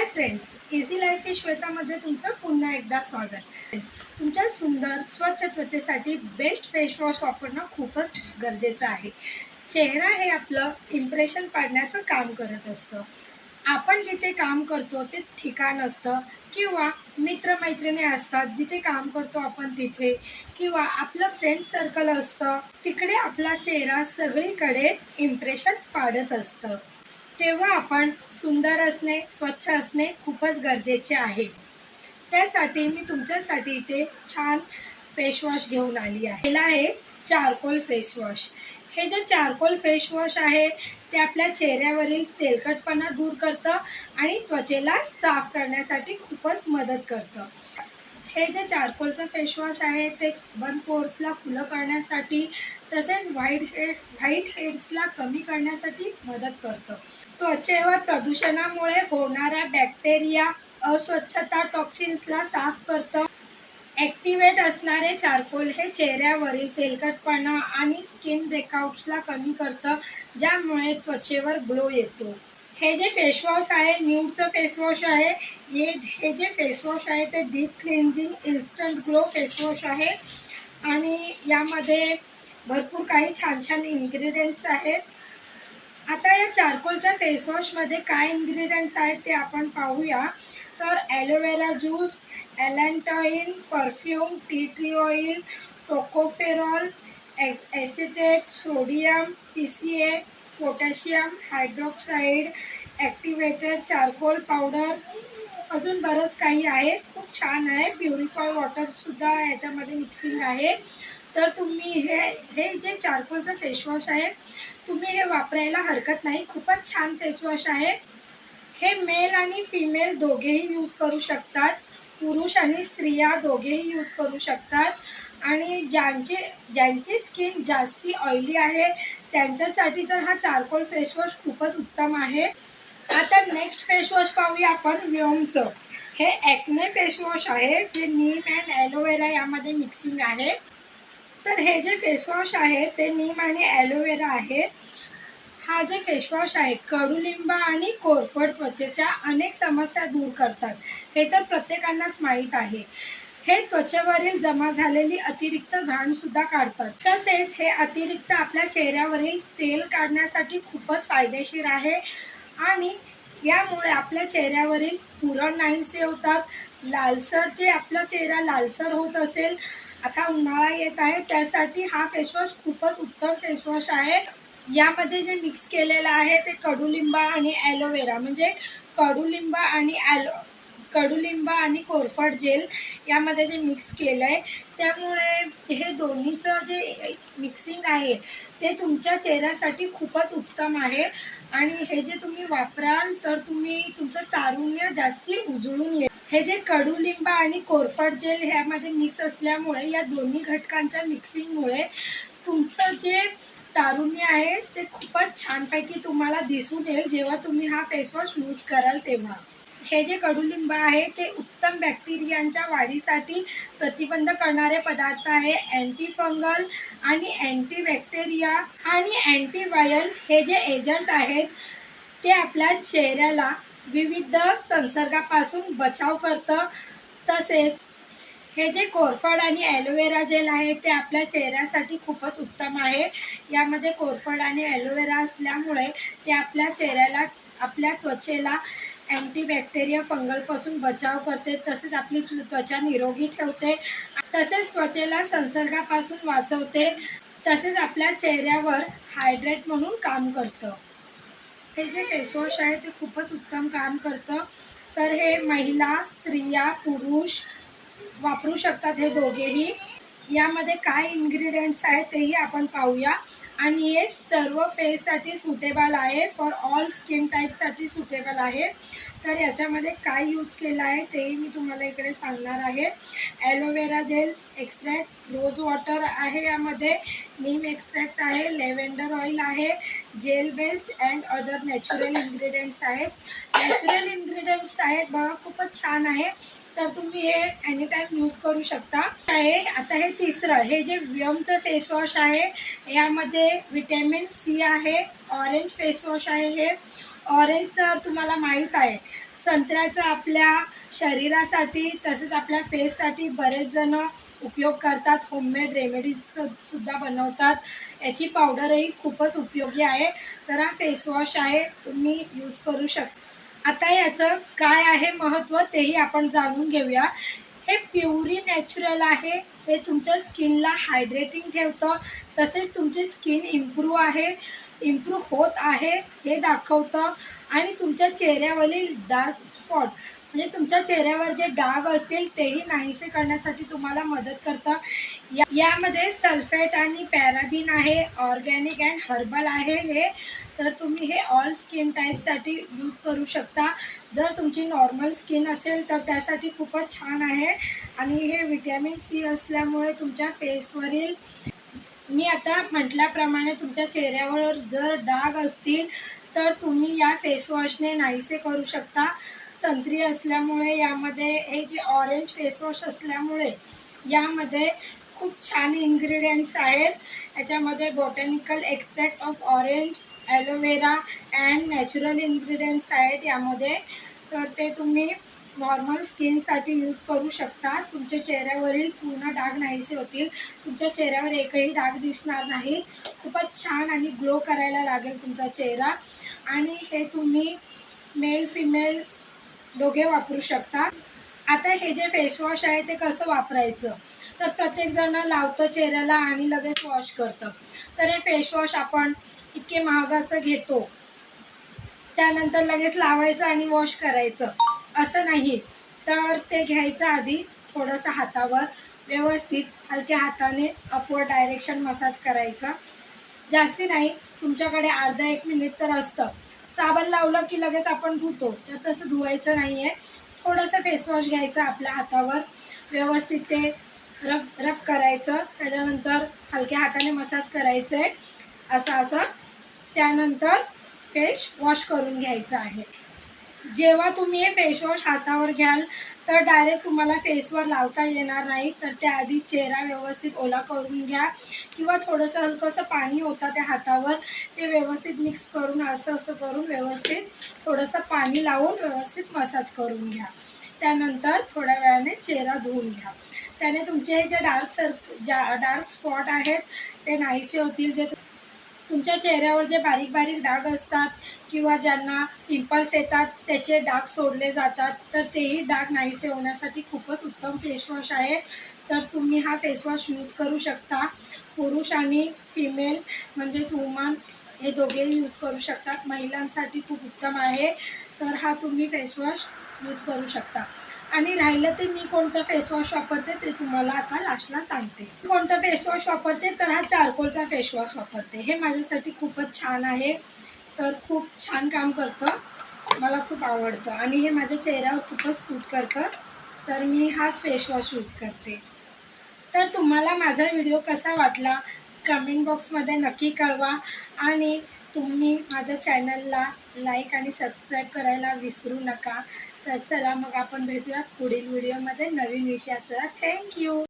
हाय friends easy life ही श्वेतामध्ये तुमचं पुन्हा एकदा स्वागत. तुमच्या सुंदर स्वच्छ त्वचेसाठी बेस्ट फेस वॉश वापरणं खूपच गरजेचं आहे. चेहरा हे आपलं इम्प्रेशन पाडण्याचं काम करत असतं. आपण जिथे काम करतो ते ठिकाण असतं किंवा मित्रमैत्रिणी असतात जिथे काम करतो आपण तिथे किंवा आपलं फ्रेंड सर्कल असतं तिकडे आपला चेहरा सगळीकडे इम्प्रेशन पाडत असतं. तेव्हा आपण सुंदर असणे स्वच्छ असणे खूपच गरजेचे आहे. त्यासाठी मी तुमच्यासाठी इथे छान फेसवॉश घेऊन आली आहे. पहिला आहे चारकोल फेसवॉश हे जे चारकोल फेसवॉश आहे ते आपल्या चेहऱ्यावरील तेलकटपणा दूर करतं आणि त्वचेला साफ करण्यासाठी खूपच मदत करतं. हे जे चारकोलचं फेस वॉश आहे ते बंद पोर्सला खुलं करण्यासाठी तसेच व्हाईट हेड व्हाईट हेड्सला कमी करण्यासाठी मदत करतं. त्वचेवर प्रदूषणामुळे होणाऱ्या बॅक्टेरिया अस्वच्छता टॉक्सिन्सला साफ करतं. ॲक्टिवेट असणारे चारकोल हे चेहऱ्यावरील तेलकटपणा आणि स्किन ब्रेकआउट्सला कमी करतं ज्यामुळे त्वचेवर ग्लो येतो. हे जे फेसवॉश आहे न्यूडचं फेसवॉश आहे हे हे जे फेसवॉश आहे ते deep cleansing instant glow face wash आहे. आणि यामध्ये भरपूर काही छान छान इन्ग्रेडियंट्स आहेत. आता या चारकोलच्या फेसवॉशमध्ये काय इन्ग्रेडियंट्स आहेत ते आपण पाहूया. तर aloe vera juice allantoin perfume tea tree oil tocopherol acetate sodium P C A potassium hydroxide activated charcoal powder अजून बरंच काही आहे. खूप छान आहे. प्युरिफाय वॉटरसुद्धा ह्याच्यामध्ये मिक्सिंग आहे. तर तुम्ही हे हे जे चारकोलचं फेसवॉश आहे तुम्ही हे वापरायला हरकत नाही. खूपच छान फेसवॉश आहे. हे मेल आणि फिमेल दोघेही यूज करू शकतात. पुरुष आणि स्त्रिया दोघेही यूज करू शकतात. आणि ज्यांचे ज्यांची स्किन जास्ती ऑइली आहे त्यांच्यासाठी तर हा चारकोल फेसवॉश खूपच उत्तम आहे. आता नेक्स्ट फेसवॉश पाहूया आपण व्योमचं. हे ॲक्ने फेसवॉश आहे जे नीम अँड ॲलोवेरा यामध्ये मिक्सिंग आहे. तर हे जे फेसवॉश आहे ते नीम आणि ॲलोवेरा आहे. हा जे फेसवॉश आहे कडुलिंब आणि कोरफड त्वचेच्या अनेक समस्या दूर करतात. हे तर प्रत्येकांनाच माहीत आहे. हे त्वचेवरील जमा झालेली अतिरिक्त घाणसुद्धा काढतात. तसेच हे अतिरिक्त आपल्या चेहऱ्यावरील तेल काढण्यासाठी खूपच फायदेशीर आहे आणि यामुळे आपल्या चेहऱ्यावरील पुरण नाहीसे होतात. लालसर जे आपला चेहरा लालसर होत असेल आता उन्हाळा येत आहे त्यासाठी हा फेसवॉश खूपच उत्तम फेसवॉश आहे. यामध्ये जे मिक्स केलेलं आहे ते कडुलिंबा आणि ॲलोवेरा म्हणजे कडुलिंब आणि ॲलो कडुलिंब आणि कोरफड जेल यामध्ये जे मिक्स केलं आहे त्यामुळे हे दोन्हीचं जे मिक्सिंग आहे ते तुमच्या चेहऱ्यासाठी खूपच उत्तम आहे. आणि हे जे तुम्ही वापराल तर तुम्ही तुमचं तारुण्य जास्ती उजळून येईल. हे जे कडुलिंब आणि कोरफड जेल ह्यामध्ये मिक्स असल्यामुळे या दोन्ही घटकांच्या मिक्सिंगमुळे तुमचं जे तारुण्य आहे ते खूपच छानपैकी तुम्हाला दिसून येईल जेव्हा तुम्ही हा फेसवॉश यूज कराल तेव्हा. हे जे कडुलिंब आहे ते उत्तम बॅक्टेरियांच्या वाढीसाठी प्रतिबंध करणारे पदार्थ आहे. अँटी फंगल आणि अँटी बॅक्टेरिया आणि अँटीवायल हे जे एजंट आहेत ते आपल्या चेहऱ्याला विविध संसर्गापासून बचाव करतं. तसेच हे जे कोरफड आणि ॲलोवेरा जेल आहे ते आपल्या चेहऱ्यासाठी खूपच उत्तम आहे. यामध्ये कोरफड आणि ॲलोवेरा असल्यामुळे ते आपल्या चेहऱ्याला आपल्या त्वचेला अँटीबॅक्टेरिया फंगलपासून बचाव करते तसेच आपली त्वचा निरोगी ठेवते तसेच त्वचेला संसर्गापासून वाचवते तसेच आपल्या चेहऱ्यावर हायड्रेट म्हणून काम करतं. हे जे फेसवॉश आहे ते खूपच उत्तम काम करतं. तर हे महिला स्त्रिया पुरुष वापरू शकतात हे दोघेही. यामध्ये काय इन्ग्रेडियंट्स आहेत तेही आपण पाहूया. आणि हे सर्व फेससाठी सुटेबल आहे. फॉर ऑल स्किन टाईपसाठी सुटेबल आहे. तर याच्यामध्ये काय यूज केलं आहे तेही मी तुम्हाला इकडे सांगणार आहे. Aloe vera gel extract rose water आहे यामध्ये. नीम एक्स्ट्रॅक्ट आहे लेव्हेंडर ऑइल आहे gel base and other natural ingredients आहेत. नॅचरल इन्ग्रेडियंट्स आहेत बघा खूपच छान आहे. तर तुम्ही हे एनी टाईम यूज करू शकता. आहे आता हे तिसरं हे जे व्यमचं फेसवॉश आहे यामध्ये विटॅमिन सी आहे ऑरेंज फेसवॉश आहे हे. ऑरेंज तर तुम्हाला माहीत आहे संत्र्याचा आपल्या शरीरासाठी तसेच आपल्या फेससाठी बरेच जण उपयोग करतात. होममेड रेमेडीज सुद्धा बनवतात. याची पावडरही खूपच उपयोगी आहे. तर हा फेसवॉश आहे तुम्ही यूज करू शकता. आता याचं काय आहे महत्त्व तेही आपण जाणून घेऊया. हे प्युरी नॅचरल आहे हे तुमच्या स्किनला हायड्रेटिंग ठेवतं तसेच तुमची स्किन इम्प्रूव्ह आहे इम्प्रूव्ह होत आहे हे दाखवतं. आणि तुमच्या चेहऱ्यावरील डार्क स्पॉट म्हणजे तुमच्या चेहऱ्यावर जे डाग असतील तेही नाहीसे करण्यासाठी तुम्हाला मदत करतं. या यामध्ये सल्फेट आणि पॅराबिन आहे ऑर्गॅनिक अँड हर्बल आहे हे. तर तुम्ही हे ऑल स्किन टाईपसाठी यूज करू शकता. जर तुमची नॉर्मल स्किन असेल तर त्यासाठी खूपच छान आहे. आणि हे विटॅमिन सी असल्यामुळे तुमच्या फेसवरील मी आता म्हटल्याप्रमाणे तुमच्या चेहऱ्यावर जर डाग असतील तर तुम्ही या फेसवॉशने नाहीसे करू शकता. संत्री असल्यामुळे यामध्ये हे जे ऑरेंज फेसवॉश असल्यामुळे यामध्ये खूप छान इन्ग्रेडियंट्स आहेत. याच्यामध्ये botanical extract of orange aloe vera and natural ingredients आहेत यामध्ये. तर ते तुम्ही नॉर्मल स्किनसाठी यूज करू शकता. तुमच्या चेहऱ्यावरील पूर्ण डाग नाहीसे होतील. तुमच्या चेहऱ्यावर एकही डाग दिसणार नाही. खूपच छान आणि ग्लो करायला लागेल तुमचा चेहरा. आणि हे तुम्ही मेल फिमेल दोघे वापरू शकता आता हे जे फेसवॉश आहे ते कसं वापरायचं? तर प्रत्येकजण लावतं चेहऱ्याला आणि लगेच वॉश करतं. तर हे फेसवॉश आपण इतके महागाचं घेतो. त्यानंतर लगेच लावायचं आणि वॉश करायचं. असं नाही. तर ते घ्यायचं आधी थोडंसं हातावर व्यवस्थित हलक्या हाताने अपवर डायरेक्शन मसाज करायचा. जास्ती नाही. तुमच्याकडे अर्धा एक मिनिट तर असतं. साबण लावलं की लगेच आपण धुतो. तर तसं धुवायचं नाही आहे थोडंसं फेसवॉश घ्यायचं आपल्या हातावर. व्यवस्थित ते रब रब करायचं. त्याच्यानंतर हलक्या हाताने मसाज करायचं आहे असं असं. त्यानंतर फेस वॉश करून घ्यायचं आहे. जेव्हा तुम्ही हे फेसवॉश हातावर घ्याल तर डायरेक्ट तुम्हाला फेसवर लावता येणार नाही. तर त्याआधी चेहरा व्यवस्थित ओला करून घ्या. किंवा थोडंसं हलकंसं पाणी होतं त्या हातावर. ते व्यवस्थित मिक्स करून असं असं करून व्यवस्थित थोडंसं पाणी लावून व्यवस्थित मसाज करून घ्या. त्यानंतर थोड्या वेळाने चेहरा धुवून घ्या. त्याने तुमचे हे जे डार्क सर्क ज्या डार्क स्पॉट आहेत ते नाहीसे होतील. जे तुमच्या चेहऱ्यावर जे बारीक बारीक डाग असतात किंवा ज्यांना पिंपल्स येतात त्याचे डाग सोडले जातात तर तेही डाग नाहीसे होण्यासाठी खूपच उत्तम फेसवॉश आहे. तर तुम्ही हा फेसवॉश यूज करू शकता. पुरुष आणि फिमेल म्हणजेच वुमन हे दोघेही यूज करू शकतात. महिलांसाठी खूप उत्तम आहे. तर हा तुम्ही फेसवॉश यूज करू शकता. आणि राहिलं ते मी कोणतं फेसवॉश वापरते ते तुम्हाला आता लास्टला सांगते. कोणतं फेसवॉश वापरते तर हा चारकोलचा फेसवॉश वापरते. हे माझ्यासाठी खूपच छान आहे. तर खूप छान काम करतं. मला खूप आवडतं. आणि हे माझ्या चेहऱ्यावर खूपच सूट करतं. तर मी हाच फेसवॉश यूज करते. तर तुम्हाला माझा व्हिडिओ कसा वाटला? कमेंट बॉक्समध्ये नक्की कळवा. आणि तुम्ही माझ्या चॅनलला लाईक आणि सबस्क्राईब करायला विसरू नका. तर चला मग आपण भेटूया पुढील व्हिडिओमध्ये नवीन विषयासह. थँक्यू